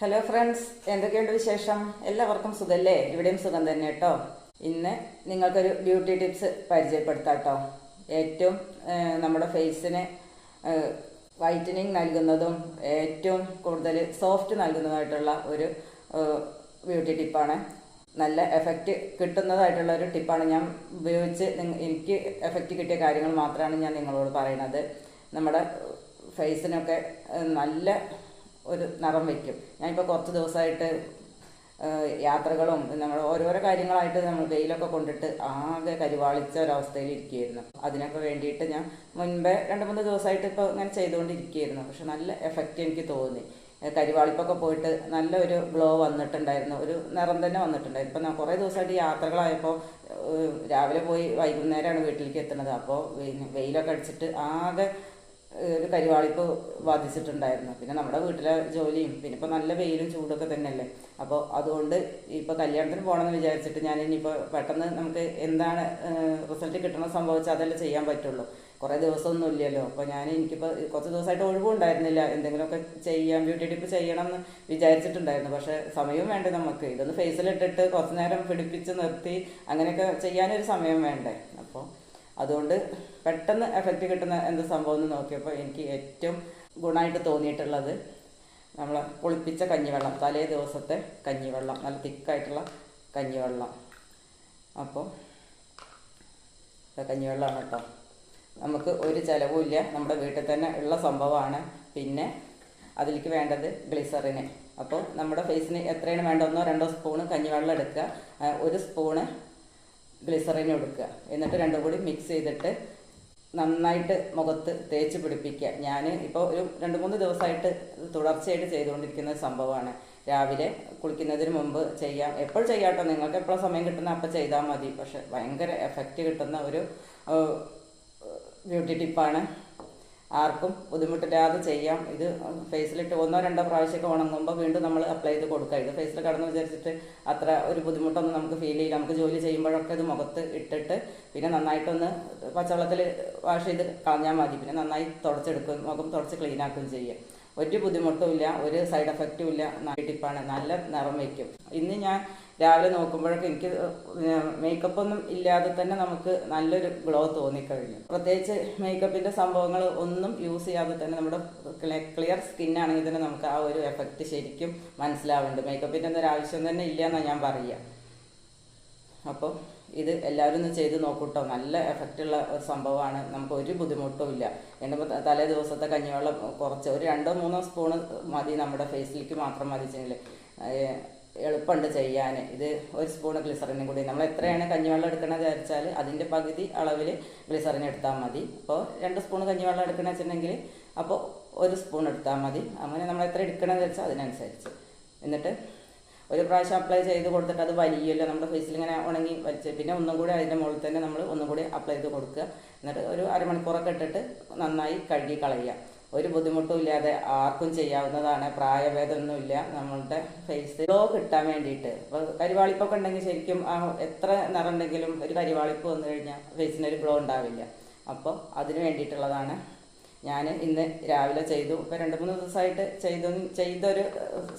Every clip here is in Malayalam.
ഹലോ ഫ്രണ്ട്സ് എന്തൊക്കെയുണ്ട് വിശേഷം? എല്ലാവർക്കും സുഖല്ലേ? ഇവിടെയും സുഖം തന്നെ കേട്ടോ. ഇന്ന് നിങ്ങൾക്കൊരു ബ്യൂട്ടി ടിപ്സ് പരിചയപ്പെടുത്താം കേട്ടോ. ഏറ്റവും നമ്മുടെ ഫേസിന് വൈറ്റനിങ് നൽകുന്നതും ഏറ്റവും കൂടുതൽ സോഫ്റ്റ് നൽകുന്നതായിട്ടുള്ള ഒരു ബ്യൂട്ടി ടിപ്പാണ് നല്ല എഫക്റ്റ് കിട്ടുന്നതായിട്ടുള്ള ഒരു ടിപ്പാണ് ഞാൻ ഉപയോഗിച്ച് എനിക്ക് എഫക്റ്റ് കിട്ടിയ കാര്യങ്ങൾ മാത്രമാണ് ഞാൻ നിങ്ങളോട് പറയുന്നത് നമ്മുടെ ഫേസിനൊക്കെ നല്ല ഒരു നിറം വയ്ക്കും ഞാനിപ്പോൾ കുറച്ച് ദിവസമായിട്ട് യാത്രകളും നമ്മൾ ഓരോരോ കാര്യങ്ങളായിട്ട് നമ്മൾ വെയിലൊക്കെ കൊണ്ടിട്ട് ആകെ കരിവാളിച്ച ഒരവസ്ഥയിൽ ഇരിക്കുകയായിരുന്നു അതിനൊക്കെ വേണ്ടിയിട്ട് ഞാൻ മുൻപേ രണ്ട് മൂന്ന് ദിവസമായിട്ട് ഇപ്പോൾ ഇങ്ങനെ ചെയ്തുകൊണ്ടിരിക്കുകയായിരുന്നു. പക്ഷെ നല്ല എഫക്റ്റ് എനിക്ക് തോന്നി. കരിവാളിപ്പൊക്കെ പോയിട്ട് നല്ലൊരു ഗ്ലോ വന്നിട്ടുണ്ടായിരുന്നു. ഒരു നിറം തന്നെ വന്നിട്ടുണ്ടായിരുന്നു. ഇപ്പം കുറേ ദിവസമായിട്ട് യാത്രകളായപ്പോൾ രാവിലെ പോയി വൈകുന്നേരമാണ് വീട്ടിലേക്ക് എത്തുന്നത്. അപ്പോൾ വെയിലൊക്കെ അടിച്ചിട്ട് ആകെ ഒരു കരിവാളിപ്പ് ബാധിച്ചിട്ടുണ്ടായിരുന്നു. പിന്നെ നമ്മുടെ വീട്ടിലെ ജോലിയും പിന്നെ ഇപ്പോൾ നല്ല വെയിലും ചൂടൊക്കെ തന്നെയല്ലേ? അപ്പോൾ അതുകൊണ്ട് ഇപ്പോൾ കല്യാണത്തിന് പോകണമെന്ന് വിചാരിച്ചിട്ട് ഞാൻ ഇനിയിപ്പോൾ പെട്ടെന്ന് നമുക്ക് എന്താണ് റിസൾട്ട് കിട്ടണ സംഭവിച്ചാൽ അതല്ലേ ചെയ്യാൻ പറ്റുള്ളൂ. കുറേ ദിവസമൊന്നും ഇല്ലല്ലോ. അപ്പോൾ ഞാൻ എനിക്കിപ്പോൾ കുറച്ച് ദിവസമായിട്ട് ഒഴിവുണ്ടായിരുന്നില്ല എന്തെങ്കിലുമൊക്കെ ചെയ്യാം ബ്യൂട്ടി ടിപ്പ് ചെയ്യണം എന്ന് വിചാരിച്ചിട്ടുണ്ടായിരുന്നു. പക്ഷേ സമയവും വേണ്ടേ നമുക്ക്. ഇതൊന്ന് ഫേസിലിട്ടിട്ട് കുറച്ച് നേരം പിടിപ്പിച്ച് നിർത്തി അങ്ങനെയൊക്കെ ചെയ്യാനൊരു സമയം വേണ്ടേ? അതുകൊണ്ട് പെട്ടെന്ന് എഫക്റ്റ് കിട്ടുന്ന എന്ത് സംഭവം എന്ന് നോക്കിയപ്പോൾ എനിക്ക് ഏറ്റവും ഗുണമായിട്ട് തോന്നിയിട്ടുള്ളത് നമ്മൾ പൊളിപ്പിച്ച കഞ്ഞിവെള്ളം തലേ ദിവസത്തെ കഞ്ഞിവെള്ളം നല്ല തിക്കായിട്ടുള്ള കഞ്ഞിവെള്ളം. അപ്പോൾ കഞ്ഞിവെള്ളമാണ് കേട്ടോ. നമുക്ക് ഒരു ചിലവുമില്ല നമ്മുടെ വീട്ടിൽ തന്നെ ഉള്ള സംഭവമാണ്. പിന്നെ അതിലേക്ക് വേണ്ടത് ഗ്ലിസറിന് അപ്പോൾ നമ്മുടെ ഫേസിന് എത്രയാണ് വേണ്ടതെന്നോ രണ്ടോ സ്പൂണ് കഞ്ഞിവെള്ളം എടുക്കുക. ഒരു സ്പൂണ് ഗ്ലിസറിൻ കൊടുക്കുക എന്നിട്ട് രണ്ടും കൂടി മിക്സ് ചെയ്തിട്ട് നന്നായിട്ട് മുഖത്ത് തേച്ച് പിടിപ്പിക്കുക. ഞാൻ ഇപ്പോൾ ഒരു രണ്ട് മൂന്ന് ദിവസമായിട്ട് തുടർച്ചയായിട്ട് ചെയ്തുകൊണ്ടിരിക്കുന്ന സംഭവമാണ്. രാവിലെ കുളിക്കുന്നതിന് മുമ്പ് ചെയ്യാം. എപ്പോൾ ചെയ്യാട്ടോ. നിങ്ങൾക്ക് എപ്പോഴും സമയം കിട്ടുന്ന അപ്പോൾ ചെയ്താൽ മതി. പക്ഷെ ഭയങ്കര എഫക്റ്റ് കിട്ടുന്ന ഒരു ബ്യൂട്ടി ടിപ്പാണ് ആർക്കും ബുദ്ധിമുട്ടില്ലാതെ ചെയ്യാം. ഇത് ഫേസിലിട്ട് ഒന്നോ രണ്ടോ പ്രാവശ്യമൊക്കെ ഉണങ്ങുമ്പോൾ വീണ്ടും നമ്മൾ അപ്ലൈ ചെയ്ത് കൊടുക്കുക. ഇത് ഫേസിൽ കടന്ന് വിചാരിച്ചിട്ട് അത്ര ഒരു ബുദ്ധിമുട്ടൊന്നും നമുക്ക് ഫീൽ ചെയ്യില്ല. നമുക്ക് ജോലി ചെയ്യുമ്പോഴൊക്കെ ഇത് മുഖത്ത് ഇട്ടിട്ട് പിന്നെ നന്നായിട്ടൊന്ന് പച്ചവെള്ളത്തിൽ വാഷ് ചെയ്ത് കളഞ്ഞാൽ മതി. പിന്നെ നന്നായി തുടച്ചെടുക്കും മുഖം തുടച്ച് ക്ലീൻ ആക്കുകയും ചെയ്യുക ഒരു ബുദ്ധിമുട്ടും ഇല്ല ഒരു സൈഡ് എഫക്റ്റും ഇല്ല. ടിപ്പാണ്. നല്ല നിറം വയ്ക്കും. ഇന്ന് ഞാൻ രാവിലെ നോക്കുമ്പോഴൊക്കെ എനിക്ക് മേക്കപ്പ് ഒന്നും ഇല്ലാതെ തന്നെ നമുക്ക് നല്ലൊരു ഗ്ലോ തോന്നിക്കഴിഞ്ഞു. പ്രത്യേകിച്ച് മേക്കപ്പിന്റെ സംഭവങ്ങൾ ഒന്നും യൂസ് ചെയ്യാതെ തന്നെ നമ്മുടെ ക്ലിയർ സ്കിൻ ആണെങ്കിൽ തന്നെ നമുക്ക് ആ ഒരു എഫക്റ്റ് ശരിക്കും മനസ്സിലാവുന്നുണ്ട്. മേക്കപ്പിന്റെ ഒന്നും ആവശ്യം തന്നെ ഇല്ല എന്നാണ് ഞാൻ പറയുക. അപ്പോൾ ഇത് എല്ലാവരും ഒന്ന് ചെയ്ത് നോക്കൂട്ടോ. നല്ല എഫക്റ്റ് ഉള്ള ഒരു സംഭവമാണ്. നമുക്ക് ഒരു ബുദ്ധിമുട്ടും ഇല്ല. എന്നിപ്പോൾ തലേ ദിവസത്തെ കഞ്ഞിവെള്ളം കുറച്ച് ഒരു രണ്ടോ മൂന്നോ സ്പൂണ് മതി നമ്മുടെ ഫേസിലേക്ക് മാത്രം മതിച്ചെങ്കിൽ എളുപ്പമുണ്ട് ചെയ്യാൻ. ഇത് ഒരു സ്പൂൺ ഗ്ലിസറിനും കൂടി. നമ്മൾ എത്രയാണ് കഞ്ഞിവെള്ളം എടുക്കണമെന്ന് വിചാരിച്ചാൽ അതിന്റെ പകുതി അളവിൽ ഗ്ലിസറിൻ എടുത്താൽ മതി. അപ്പോൾ രണ്ട് സ്പൂൺ കഞ്ഞിവെള്ളം എടുക്കണമെന്ന് വെച്ചിട്ടുണ്ടെങ്കിൽ അപ്പോൾ ഒരു സ്പൂൺ എടുത്താൽ മതി. അങ്ങനെ നമ്മൾ എത്ര എടുക്കണമെന്ന് വെച്ചാൽ അതിനനുസരിച്ച്. എന്നിട്ട് ഒരു പ്രാവശ്യം അപ്ലൈ ചെയ്ത് കൊടുത്തിട്ട് അത് വലിയല്ലോ നമ്മുടെ ഫേസിൽ ഇങ്ങനെ ഉണങ്ങി വലിച്ച്. പിന്നെ ഒന്നും കൂടി അതിന്റെ മുകളിൽ തന്നെ നമ്മൾ ഒന്നും കൂടി അപ്ലൈ ചെയ്ത് കൊടുക്കുക. എന്നിട്ട് ഒരു അരമണിക്കൂറൊക്കെ ഇട്ടിട്ട് നന്നായി കഴുകി കളയുക. ഒരു ബുദ്ധിമുട്ടും ഇല്ലാതെ ആർക്കും ചെയ്യാവുന്നതാണ്. പ്രായഭേദമൊന്നുമില്ല നമ്മളുടെ ഫേസ് ഗ്ലോ കിട്ടാൻ വേണ്ടിയിട്ട്. ഇപ്പോൾ കരിവാളിപ്പൊക്കെ ഉണ്ടെങ്കിൽ ശരിക്കും ആ എത്ര നിറം ഉണ്ടെങ്കിലും ഒരു കരിവാളിപ്പ് വന്നു കഴിഞ്ഞാൽ ഫേസിനൊരു ഗ്ലോ ഉണ്ടാവില്ല. അപ്പോൾ അതിന് വേണ്ടിയിട്ടുള്ളതാണ് ഞാൻ ഇന്ന് രാവിലെ ചെയ്തു. ഇപ്പോൾ രണ്ട് മൂന്ന് ദിവസമായിട്ട് ചെയ്തു ചെയ്തൊരു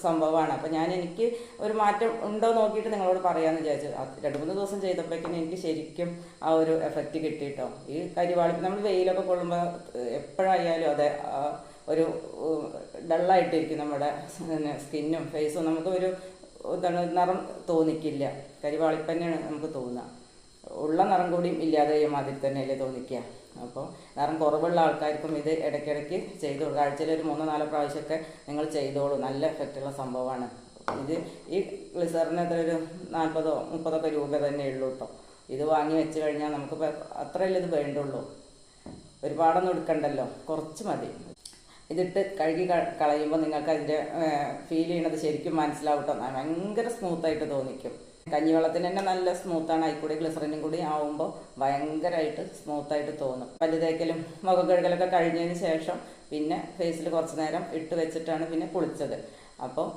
സംഭവമാണ്. അപ്പോൾ ഞാൻ എനിക്ക് ഒരു മാറ്റം ഉണ്ടോ നോക്കിയിട്ട് നിങ്ങളോട് പറയാമെന്ന് വിചാരിച്ചു. രണ്ട് മൂന്ന് ദിവസം ചെയ്തപ്പോഴേക്കും എനിക്ക് ശരിക്കും ആ ഒരു എഫക്റ്റ് കിട്ടിയിട്ടോ. ഈ കരിവാളിപ്പ് നമ്മൾ വെയിലൊക്കെ കൊള്ളുമ്പോൾ എപ്പോഴായാലും അതെ ഒരു ഡള്ളായിട്ടിരിക്കും നമ്മുടെ സ്കിന്നും ഫേസും. നമുക്ക് ഒരു എന്താണ് നിറം തോന്നിക്കില്ല. കരിവാളിപ്പ് തന്നെയാണ് നമുക്ക് തോന്നുക. ഉള്ള നിറം കൂടിയും ഇല്ലാതെ അതിൽ തന്നെയല്ലേ തോന്നിക്കുക. അപ്പോൾ കാരണം കുറവുള്ള ആൾക്കാർക്കും ഇത് ഇടയ്ക്കിടയ്ക്ക് ചെയ്തു കൊടുക്കുക ആഴ്ചയിൽ ഒരു മൂന്നോ നാലോ പ്രാവശ്യമൊക്കെ നിങ്ങൾ ചെയ്തോളൂ. നല്ല എഫക്റ്റുള്ള സംഭവമാണ്. ഇത് ഈ ഗ്ലിസറിന് എത്ര ഒരു നാൽപ്പതോ മുപ്പതൊക്കെ രൂപ തന്നെ ഉള്ളൂ കേട്ടോ ഇത് വാങ്ങി വെച്ച് കഴിഞ്ഞാൽ നമുക്ക് അത്രയല്ലേ ഇത് വേണ്ടുള്ളൂ. ഒരുപാടൊന്നും എടുക്കണ്ടല്ലോ. കുറച്ച് മതി. ഇതിട്ട് കഴുകി കളയുമ്പോൾ നിങ്ങൾക്ക് അതിന്റെ ഫീൽ ചെയ്യണത് ശരിക്കും മനസ്സിലാവും ഭയങ്കര സ്മൂത്തായിട്ട് തോന്നിക്കും. കഞ്ഞിവെള്ളത്തിന് തന്നെ നല്ല സ്മൂത്താണ് അതിൽക്കൂടി ഗ്ലിസറിനും കൂടി ആവുമ്പോൾ ഭയങ്കരമായിട്ട് സ്മൂത്തായിട്ട് തോന്നും. പല്ലു തേക്കലും മുഖം കഴുകലൊക്കെ കഴിഞ്ഞതിന് ശേഷം പിന്നെ ഫേസിൽ കുറച്ച് നേരം ഇട്ട് വെച്ചിട്ടാണ് പിന്നെ കുളിച്ചത്. അപ്പോൾ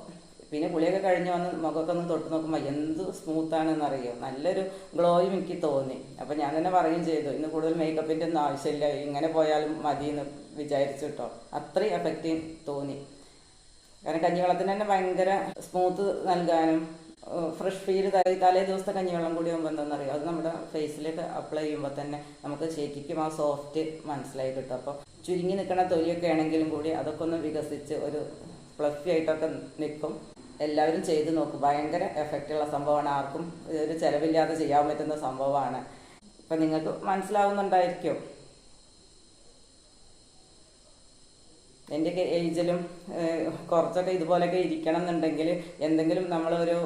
പിന്നെ കുളിയൊക്കെ കഴിഞ്ഞ് വന്ന് മുഖമൊക്കെ ഒന്ന് തൊട്ട് നോക്കുമ്പോൾ എന്ത് സ്മൂത്താണെന്ന് അറിയോ നല്ലൊരു ഗ്ലോയും എനിക്ക് തോന്നി. അപ്പോൾ ഞാൻ തന്നെ പറയും ചെയ്തു. ഇന്ന് കൂടുതൽ മേക്കപ്പിന്റെ ഒന്നും ആവശ്യമില്ല. ഇങ്ങനെ പോയാലും മതി എന്ന് വിചാരിച്ചു കേട്ടോ അത്രയും എഫക്റ്റീവ് തോന്നി. കാരണം കഞ്ഞിവെള്ളത്തിന് തന്നെ ഭയങ്കര സ്മൂത്ത് നൽകാനും ഫ്രഷ് ഫീൽ തലേ ദിവസത്തെ കഞ്ഞിവെള്ളം കൂടി ആകുമ്പോൾ എന്താണെന്നറിയാം അത് നമ്മുടെ ഫേസിലേക്ക് അപ്ലൈ ചെയ്യുമ്പോൾ തന്നെ നമുക്ക് ശരിക്കും ആ സോഫ്റ്റ് മനസ്സിലായി കിട്ടും. അപ്പോൾ ചുരുങ്ങി നിൽക്കുന്ന തൊലിയൊക്കെ ആണെങ്കിലും കൂടി അതൊക്കെ ഒന്ന് വികസിച്ച് ഒരു ഫ്ലഫി ആയിട്ടൊക്കെ നിൽക്കും. എല്ലാവരും ചെയ്ത് നോക്കും. ഭയങ്കര എഫക്റ്റുള്ള സംഭവമാണ്. ആർക്കും ഒരു ചിലവില്ലാതെ ചെയ്യാൻ പറ്റുന്ന സംഭവമാണ്. ഇപ്പം നിങ്ങൾക്ക് മനസ്സിലാവുന്നുണ്ടായിരിക്കും. എന്റെയൊക്കെ ഏജിലും കുറച്ചൊക്കെ ഇതുപോലെയൊക്കെ ഇരിക്കണം എന്നുണ്ടെങ്കിൽ എന്തെങ്കിലും നമ്മളൊരു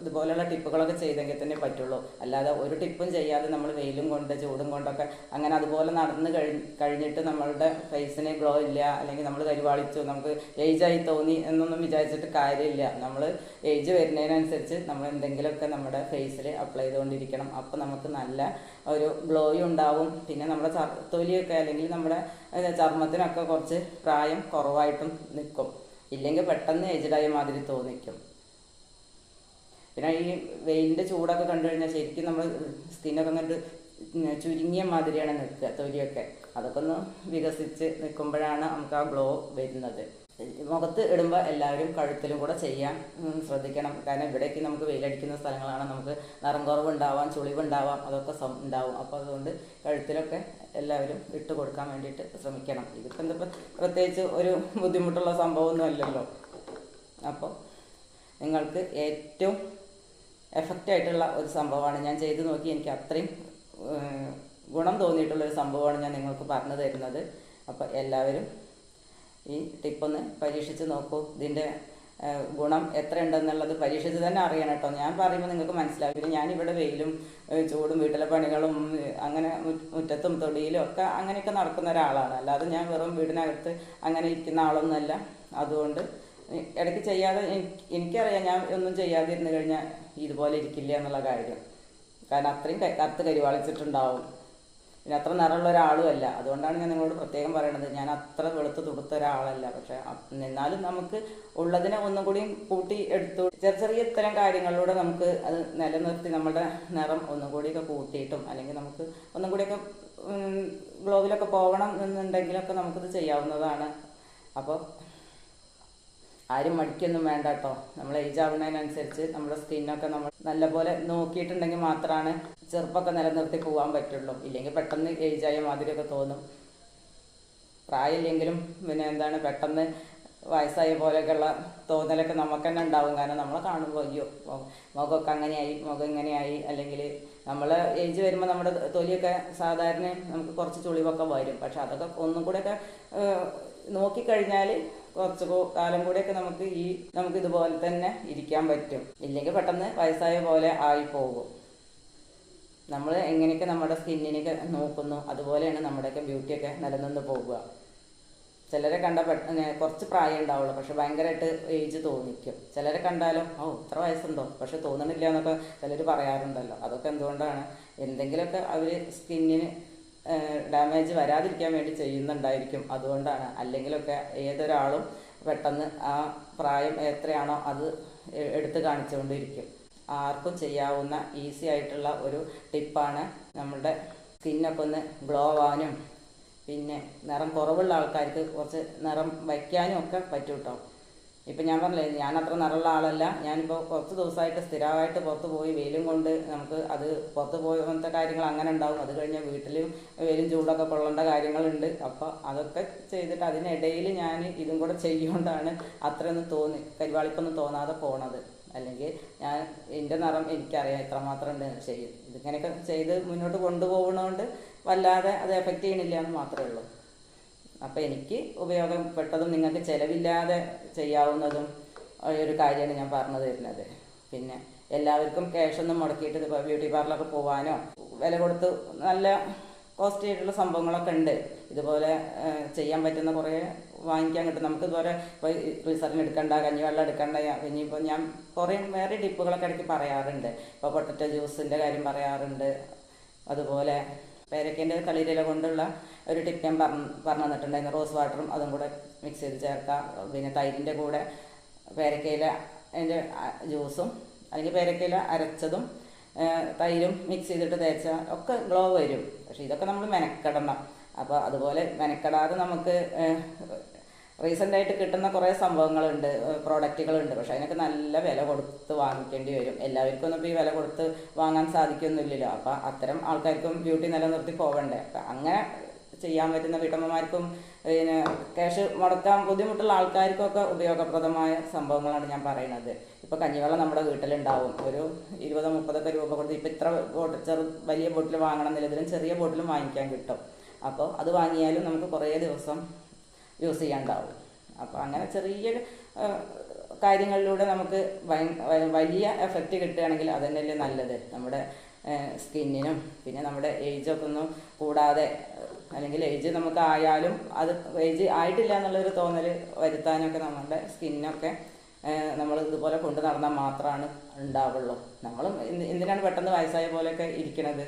ഇതുപോലെയുള്ള ടിപ്പുകളൊക്കെ ചെയ്തെങ്കിൽ തന്നെ പറ്റുള്ളൂ. അല്ലാതെ ഒരു ടിപ്പും ചെയ്യാതെ നമ്മൾ വെയിലും കൊണ്ട് ചൂടും കൊണ്ടൊക്കെ അങ്ങനെ അതുപോലെ നടന്ന് കഴി കഴിഞ്ഞിട്ട് നമ്മളുടെ ഫേസിന് ഗ്ലോ ഇല്ല അല്ലെങ്കിൽ നമ്മൾ കരുവാളിച്ചു നമുക്ക് ഏജായി തോന്നി എന്നൊന്നും വിചാരിച്ചിട്ട് കാര്യമില്ല. നമ്മൾ ഏജ് വരുന്നതിനനുസരിച്ച് നമ്മൾ എന്തെങ്കിലുമൊക്കെ നമ്മുടെ ഫേസിൽ അപ്ലൈ ചെയ്തുകൊണ്ടിരിക്കണം. അപ്പോൾ നമുക്ക് നല്ല ഒരു ഗ്ലോയും ഉണ്ടാവും. പിന്നെ നമ്മുടെ തൊലിയൊക്കെ അല്ലെങ്കിൽ നമ്മുടെ ചർമ്മത്തിനൊക്കെ കുറച്ച് പ്രായം കുറവായിട്ടും നിൽക്കും. ഇല്ലെങ്കിൽ പെട്ടെന്ന് ഏജ്ഡായ മാതിരി തോന്നിക്കും. പിന്നെ ഈ വെയിലിന്റെ ചൂടൊക്കെ കണ്ടു കഴിഞ്ഞാൽ ശരിക്കും നമ്മൾ സ്കിന്നൊക്കെ കണ്ട് ചുരുങ്ങിയ മാതിരിയാണ് നിൽക്കുക തൊലിയൊക്കെ. അതൊക്കെ ഒന്ന് വികസിച്ച് നിൽക്കുമ്പോഴാണ് നമുക്ക് ആ ഗ്ലോ വരുന്നത്. മുഖത്ത് ഇടുമ്പോൾ എല്ലാവരും കഴുത്തിലും കൂടെ ചെയ്യാൻ ശ്രദ്ധിക്കണം. കാരണം ഇവിടേക്ക് നമുക്ക് വെയിലടിക്കുന്ന സ്ഥലങ്ങളാണ്. നമുക്ക് നിറം കുറവുണ്ടാവാം ചുളിവുണ്ടാവാം അതൊക്കെ ഉണ്ടാവും. അപ്പോൾ അതുകൊണ്ട് കഴുത്തിലൊക്കെ എല്ലാവരും ഇട്ട് കൊടുക്കാൻ വേണ്ടിയിട്ട് ശ്രമിക്കണം. ഇതിപ്പോൾ എന്താ പ്രത്യേകിച്ച് ഒരു ബുദ്ധിമുട്ടുള്ള സംഭവമൊന്നും അല്ലല്ലോ. അപ്പോൾ നിങ്ങൾക്ക് ഏറ്റവും എഫക്റ്റ് ആയിട്ടുള്ള ഒരു സംഭവമാണ്. ഞാൻ ചെയ്ത് നോക്കി എനിക്ക് അത്രയും ഗുണം തോന്നിയിട്ടുള്ള ഒരു സംഭവമാണ് ഞാൻ നിങ്ങൾക്ക് പറഞ്ഞു തരുന്നത്. അപ്പോൾ എല്ലാവരും ഈ ടിപ്പൊന്ന് പരീക്ഷിച്ച് നോക്കൂ. ഇതിന്റെ ഗുണം എത്രയുണ്ടെന്നുള്ളത് പരീക്ഷിച്ച് തന്നെ അറിയണം കേട്ടോ. ഞാൻ പറയുമ്പോൾ നിങ്ങൾക്ക് മനസ്സിലാവും. പിന്നെ ഞാനിവിടെ വെയിലും ചൂടും വീട്ടിലെ പണികളും അങ്ങനെ മുറ്റ- മുറ്റത്തും തൊടിയിലും ഒക്കെ അങ്ങനെയൊക്കെ നടക്കുന്ന ഒരാളാണ്. അല്ലാതെ ഞാൻ വെറും വീടിനകത്ത് അങ്ങനെ ഇരിക്കുന്ന ആളൊന്നുമല്ല. അതുകൊണ്ട് ഇടയ്ക്ക് ചെയ്യാതെ എനിക്ക് എനിക്കറിയാം ഞാൻ ഒന്നും ചെയ്യാതിരുന്നു കഴിഞ്ഞാൽ ഇതുപോലെ ഇരിക്കില്ല എന്നുള്ള കാര്യം. കാരണം അത്രയും കത്ത് കരിവാളിച്ചിട്ടുണ്ടാവും. പിന്നെ അത്ര നിറമുള്ള ഒരാളും അല്ല. അതുകൊണ്ടാണ് ഞാൻ നിങ്ങളോട് പ്രത്യേകം പറയണത്. ഞാൻ അത്ര വെളുത്ത് തുടുത്ത ഒരാളല്ല. പക്ഷെ എന്നാലും നമുക്ക് ഉള്ളതിനെ ഒന്നും കൂടി കൂട്ടി എടുത്തു. ചെറിയ ചെറിയ ഇത്തരം കാര്യങ്ങളിലൂടെ നമുക്ക് അത് നിലനിർത്തി നമ്മുടെ നിറം ഒന്നും കൂടിയൊക്കെ കൂട്ടിയിട്ടും അല്ലെങ്കിൽ നമുക്ക് ഒന്നും കൂടിയൊക്കെ ഗ്ലോവിലൊക്കെ പോകണം എന്നുണ്ടെങ്കിലൊക്കെ നമുക്കിത് ചെയ്യാവുന്നതാണ്. അപ്പോൾ ആരും മടിക്കൊന്നും വേണ്ട കേട്ടോ. നമ്മൾ ഏജ് ആവുന്നതിനനുസരിച്ച് നമ്മുടെ സ്കിന്നൊക്കെ നമ്മൾ നല്ലപോലെ നോക്കിയിട്ടുണ്ടെങ്കിൽ മാത്രമാണ് ചെറുപ്പമൊക്കെ നിലനിർത്തി പോകാൻ പറ്റുള്ളൂ. ഇല്ലെങ്കിൽ പെട്ടെന്ന് ഏജായ മാതിരിയൊക്കെ തോന്നും. പ്രായമില്ലെങ്കിലും പിന്നെ എന്താണ് പെട്ടെന്ന് വയസ്സായ പോലെയൊക്കെയുള്ള തോന്നലൊക്കെ നമുക്ക് തന്നെ ഉണ്ടാവും. കാരണം നമ്മളെ കാണുമ്പോൾ അയ്യോ മുഖമൊക്കെ അങ്ങനെയായി മുഖം ഇങ്ങനെയായി. അല്ലെങ്കിൽ നമ്മൾ ഏജ് വരുമ്പോൾ നമ്മുടെ തൊലിയൊക്കെ സാധാരണ നമുക്ക് കുറച്ച് ചുളിവൊക്കെ വരും. പക്ഷെ അതൊക്കെ ഒന്നും കൂടെയൊക്കെ നോക്കിക്കഴിഞ്ഞാൽ കുറച്ച് കാലം കൂടെയൊക്കെ നമുക്ക് ഈ നമുക്ക് ഇതുപോലെ തന്നെ ഇരിക്കാൻ പറ്റും. ഇല്ലെങ്കിൽ പെട്ടെന്ന് വയസ്സായ പോലെ ആയി പോകും. നമ്മൾ എങ്ങനെയൊക്കെ നമ്മുടെ സ്കിന്നിനൊക്കെ നോക്കുന്നു അതുപോലെയാണ് നമ്മുടെയൊക്കെ ബ്യൂട്ടിയൊക്കെ നിലനിന്ന് പോകുക. ചിലരെ കണ്ട കുറച്ച് പ്രായം ഉണ്ടാവുള്ളൂ പക്ഷെ ഭയങ്കരമായിട്ട് ഏജ് തോന്നിക്കും. ചിലരെ കണ്ടാലും ഓ ഇത്ര വയസ്സുണ്ടോ? പക്ഷെ തോന്നണില്ല എന്നൊക്കെ ചിലർ പറയാറുണ്ടല്ലോ. അതൊക്കെ എന്തുകൊണ്ടാണ്? എന്തെങ്കിലുമൊക്കെ അവർ സ്കിന്നിന് ഡാമേജ് വരാതിരിക്കാൻ വേണ്ടി ചെയ്യുന്നുണ്ടായിരിക്കും. അതുകൊണ്ടാണ്. അല്ലെങ്കിലൊക്കെ ഏതൊരാളും പെട്ടെന്ന് ആ പ്രായം എത്രയാണോ അത് എടുത്ത് കാണിച്ചുകൊണ്ടിരിക്കും. ആർക്കും ചെയ്യാവുന്ന ഈസി ആയിട്ടുള്ള ഒരു ടിപ്പാണ് നമ്മളുടെ സ്കിന്നൊക്കെ ഒന്ന് ഗ്ലോ ആവാനും പിന്നെ നിറം കുറവുള്ള ആൾക്കാർക്ക് കുറച്ച് നിറം വയ്ക്കാനും ഒക്കെ പറ്റും കേട്ടോ ഇപ്പം ഞാൻ പറഞ്ഞില്ലേ ഞാൻ അത്ര നിറമുള്ള ആളല്ല. ഞാനിപ്പോൾ കുറച്ച് ദിവസമായിട്ട് സ്ഥിരമായിട്ട് പുറത്ത് പോയി വെയിലും കൊണ്ട് നമുക്ക് അത് പുറത്ത് പോയത്തെ കാര്യങ്ങൾ അങ്ങനെ ഉണ്ടാവും. അത് കഴിഞ്ഞാൽ വീട്ടിലും വെയിലും ചൂടൊക്കെ കൊള്ളേണ്ട കാര്യങ്ങളുണ്ട്. അപ്പോൾ അതൊക്കെ ചെയ്തിട്ട് അതിനിടയിൽ ഞാൻ ഇതും കൂടെ ചെയ്യുകൊണ്ടാണ് അത്രയൊന്നും തോന്നി കരിവാളിപ്പൊന്നും തോന്നാതെ പോണത്. അല്ലെങ്കിൽ ഞാൻ എന്റെ നിറം എനിക്കറിയാം എത്രമാത്രം ഉണ്ട് ചെയ്യും ഇതിങ്ങനെയൊക്കെ ചെയ്ത് മുന്നോട്ട് കൊണ്ടുപോകണോണ്ട് വല്ലാതെ അത് എഫക്റ്റ് ചെയ്യണില്ല എന്ന് മാത്രമേ ഉള്ളൂ. അപ്പോൾ എനിക്ക് ഉപയോഗപ്പെട്ടതും നിങ്ങൾക്ക് ചിലവില്ലാതെ ചെയ്യാവുന്നതും ഒരു കാര്യമാണ് ഞാൻ പറഞ്ഞു തരുന്നത്. പിന്നെ എല്ലാവർക്കും ക്യാഷൊന്നും മുടക്കിയിട്ട് ഇപ്പോൾ ബ്യൂട്ടി പാർലറിൽ പോകാനോ വില കൊടുത്ത് നല്ല കോസ്റ്റ്ലി ആയിട്ടുള്ള സംഭവങ്ങളൊക്കെ ഉണ്ട്. ഇതുപോലെ ചെയ്യാൻ പറ്റുന്ന കുറേ വാങ്ങിക്കാൻ കിട്ടും. നമുക്ക് ഇതുപോലെ ഫ്രീസറിന് എടുക്കണ്ട കഞ്ഞിവെള്ളം എടുക്കണ്ട. ഇനിയിപ്പോൾ ഞാൻ കുറേ വേറെ ടിപ്പുകളൊക്കെ ഇടയ്ക്ക് പറയാറുണ്ട്. ഇപ്പോൾ പൊട്ടറ്റോ ജ്യൂസിന്റെ കാര്യം പറയാറുണ്ട്. അതുപോലെ പേരക്കേന്റെ തളിരില കൊണ്ടുള്ള ഒരു ടിപ്പ് ഞാൻ പറഞ്ഞു പറഞ്ഞു തന്നിട്ടുണ്ടായിരുന്നു. റോസ് വാട്ടറും അതും കൂടെ മിക്സ് ചെയ്ത് ചേർക്കാം. പിന്നെ തൈരിന്റെ കൂടെ പേരക്കയില അതിന്റെ ജ്യൂസും അല്ലെങ്കിൽ പേരക്കയില അരച്ചതും തൈരും മിക്സ് ചെയ്തിട്ട് തേച്ചാൽ ഒക്കെ ഗ്ലോ വരും. പക്ഷേ ഇതൊക്കെ നമ്മൾ മെനക്കെടണം. അപ്പോൾ അതുപോലെ മെനക്കെടാതെ നമുക്ക് റീസെന്റ് ആയിട്ട് കിട്ടുന്ന കുറേ സംഭവങ്ങളുണ്ട് പ്രോഡക്റ്റുകളുണ്ട് പക്ഷേ അതിനൊക്കെ നല്ല വില കൊടുത്ത് വാങ്ങിക്കേണ്ടി വരും. എല്ലാവർക്കും ഒന്നും ഈ വില കൊടുത്ത് വാങ്ങാൻ സാധിക്കുന്നില്ലല്ലോ അപ്പം അത്തരം ആൾക്കാർക്കും ബ്യൂട്ടി നിലനിർത്തി പോകണ്ടേ അപ്പം അങ്ങനെ ചെയ്യാൻ പറ്റുന്ന വീട്ടമ്മമാർക്കും പിന്നെ ക്യാഷ് മുടക്കാൻ ബുദ്ധിമുട്ടുള്ള ആൾക്കാർക്കൊക്കെ ഉപയോഗപ്രദമായ സംഭവങ്ങളാണ് ഞാൻ പറയുന്നത്. ഇപ്പോൾ കഞ്ഞിവെള്ളം നമ്മുടെ വീട്ടിലുണ്ടാവും. ഒരു ഇരുപത് മുപ്പതൊക്കെ രൂപ കൊടുത്ത് ഇപ്പം ഇത്ര ബോട്ടിൽ ചെറു വലിയ ബോട്ടിൽ വാങ്ങണം എന്നില്ല ഇതിലും ചെറിയ ബോട്ടിലും വാങ്ങിക്കാൻ കിട്ടും. അപ്പോൾ അത് വാങ്ങിയാലും നമുക്ക് കുറേ ദിവസം യൂസ് ചെയ്യാണ്ടാവും അപ്പോൾ അങ്ങനെ ചെറിയ കാര്യങ്ങളിലൂടെ നമുക്ക് വലിയ എഫക്റ്റ് കിട്ടുകയാണെങ്കിൽ അത് തന്നെയല്ലേ നല്ലത്. നമ്മുടെ സ്കിന്നിനും പിന്നെ നമ്മുടെ ഏജൊക്കെ ഒന്നും കൂടാതെ അല്ലെങ്കിൽ ഏജ് നമുക്ക് ആയാലും അത് ഏജ് ആയിട്ടില്ല എന്നുള്ളൊരു തോന്നൽ വരുത്താനൊക്കെ നമ്മുടെ സ്കിന്നൊക്കെ നമ്മൾ ഇതുപോലെ കൊണ്ടു നടന്നാൽ മാത്രമാണ് ഉണ്ടാവുള്ളൂ. നമ്മളും എന്തിനാണ് പെട്ടെന്ന് വയസ്സായ പോലെയൊക്കെ ഇരിക്കണത്?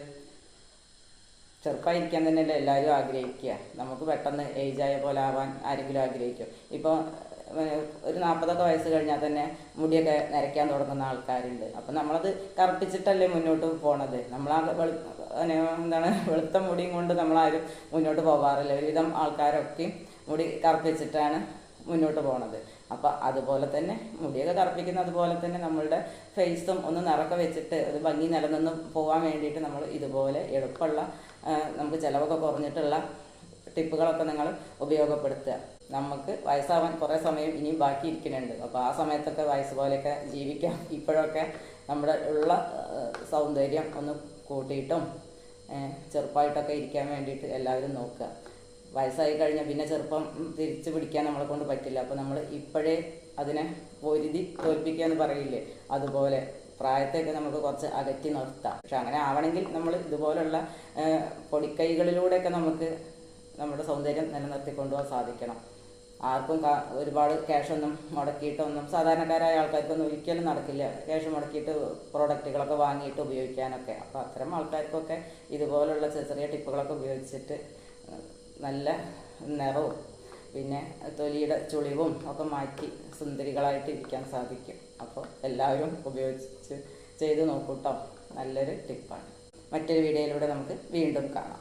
ചെറുപ്പമായിരിക്കാൻ തന്നെയല്ലേ എല്ലാവരും ആഗ്രഹിക്കുക. നമുക്ക് പെട്ടെന്ന് ഏജായ പോലെ ആവാൻ ആരെങ്കിലും ആഗ്രഹിക്കും. ഇപ്പോൾ ഒരു നാൽപ്പതൊക്കെ വയസ്സ് കഴിഞ്ഞാൽ തന്നെ മുടിയൊക്കെ നരയ്ക്കാൻ തുടങ്ങുന്ന ആൾക്കാരുണ്ട്. അപ്പം നമ്മളത് കറുപ്പിച്ചിട്ടല്ലേ മുന്നോട്ട് പോണത്. നമ്മളാ എന്താണ് വെളുത്ത മുടിയും കൊണ്ട് നമ്മളാരും മുന്നോട്ട് പോകാറില്ല ഒരുവിധം ആൾക്കാരൊക്കെ മുടി കറുപ്പിച്ചിട്ടാണ് മുന്നോട്ട് പോണത്. അപ്പം അതുപോലെ തന്നെ മുടിയൊക്കെ തറപ്പിക്കുന്ന അതുപോലെ തന്നെ നമ്മളുടെ ഫേസും ഒന്ന് നിറക്കെ വെച്ചിട്ട് ഒരു ഭംഗി നിലനിന്ന് പോകാൻ വേണ്ടിയിട്ട് നമ്മൾ ഇതുപോലെ എളുപ്പമുള്ള നമുക്ക് ചിലവൊക്കെ കുറഞ്ഞിട്ടുള്ള ടിപ്പുകളൊക്കെ നിങ്ങൾ ഉപയോഗപ്പെടുത്തുക. നമുക്ക് വയസ്സാവാൻ കുറേ സമയം ഇനിയും ബാക്കി ഇരിക്കുന്നുണ്ട്. അപ്പോൾ ആ സമയത്തൊക്കെ വയസ്സ് പോലെയൊക്കെ ജീവിക്കാം. ഇപ്പോഴൊക്കെ നമ്മുടെ ഉള്ള സൗന്ദര്യം ഒന്ന് കൂട്ടിയിട്ടും ചെറുപ്പമായിട്ടൊക്കെ ഇരിക്കാൻ വേണ്ടിയിട്ട് എല്ലാവരും നോക്കുക. വയസ്സായി കഴിഞ്ഞാൽ പിന്നെ ചെറുപ്പം തിരിച്ചു പിടിക്കാൻ നമ്മളെ കൊണ്ട് പറ്റില്ല. അപ്പോൾ നമ്മൾ ഇപ്പോഴേ അതിനെ പൊരുതി തോൽപ്പിക്കുക എന്ന് പറയില്ലേ? അതുപോലെ പ്രായത്തെയൊക്കെ നമുക്ക് കുറച്ച് അകറ്റി നിർത്താം. പക്ഷെ അങ്ങനെ ആവണമെങ്കിൽ നമ്മൾ ഇതുപോലുള്ള പൊടിക്കൈകളിലൂടെയൊക്കെ നമുക്ക് നമ്മുടെ സൗന്ദര്യം നിലനിർത്തി കൊണ്ടുപോകാൻ സാധിക്കണം. ആർക്കും ഒരുപാട് ക്യാഷൊന്നും മുടക്കിയിട്ടൊന്നും സാധാരണക്കാരായ ആൾക്കാർക്കൊന്നും ഒരിക്കലും നടക്കില്ല. ക്യാഷ് മുടക്കിയിട്ട് പ്രോഡക്റ്റുകളൊക്കെ വാങ്ങിയിട്ട് ഉപയോഗിക്കാനൊക്കെ. അപ്പോൾ അത്തരം ആൾക്കാർക്കൊക്കെ ഇതുപോലുള്ള ചെറിയ ടിപ്പുകളൊക്കെ ഉപയോഗിച്ചിട്ട് നല്ല നിറവും പിന്നെ തൊലിയുടെ ചുളിവും ഒക്കെ മാറ്റി സുന്ദരികളായിട്ട് ഇരിക്കാൻ സാധിക്കും. അപ്പോൾ എല്ലാവരും ഉപയോഗിച്ച് ചെയ്ത് നോക്കൂട്ടോ. നല്ലൊരു ടിപ്പാണ് മറ്റൊരു വീഡിയോയിലൂടെ നമുക്ക് വീണ്ടും കാണാം.